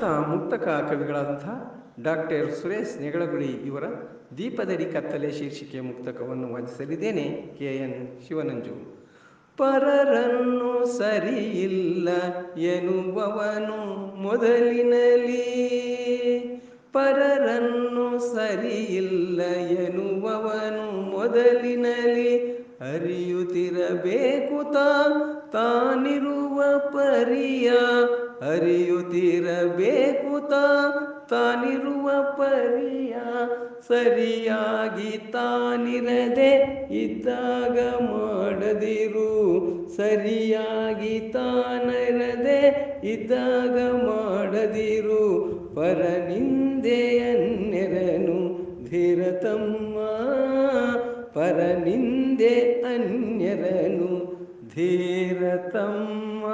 ಪ್ರಖ್ಯಾತ ಮುಕ್ತಕ ಕವಿಗಳಾದಂಥ ಡಾಕ್ಟರ್ ಸುರೇಶ್ ನೆಗಳಗುಳಿ ಇವರ ದೀಪದಡಿ ಕತ್ತಲೆ ಶೀರ್ಷಿಕೆ ಮುಕ್ತಕವನ್ನು ವಾಚಿಸಲಿದ್ದೇನೆ ಕೆ ಎನ್ ಶಿವನಂಜು. ಪರರನ್ನು ಸರಿಯಿಲ್ಲ ಎನ್ನುವವನು ಮೊದಲಿನಲಿ ಪರರನ್ನು ಸರಿಯಿಲ್ಲ ಎನ್ನುವವನು ಮೊದಲಿನಲಿ ಅರಿಯುತ್ತಿರಬೇಕು ತಾನಿರುವ ಪರಿಯ. ಅರಿಯುತ್ತಿರಬೇಕು ತಾನಿರುವ ಪರಿಯ. ಸರಿಯಾಗಿ ತಾನಿರದೆ ಇದ್ದಾಗ ಮಾಡದಿರು. ಸರಿಯಾಗಿ ತಾನಿರದೆ ಇದ್ದಾಗ ಮಾಡದಿರು. ಪರನಿಂದೆಯನ್ನೆರನು ಧೀರತಮ್ಮ. ಪರ ಪರನಿಂದೆ ಅನ್ಯರನು ಧೀರತಮ್ಮ.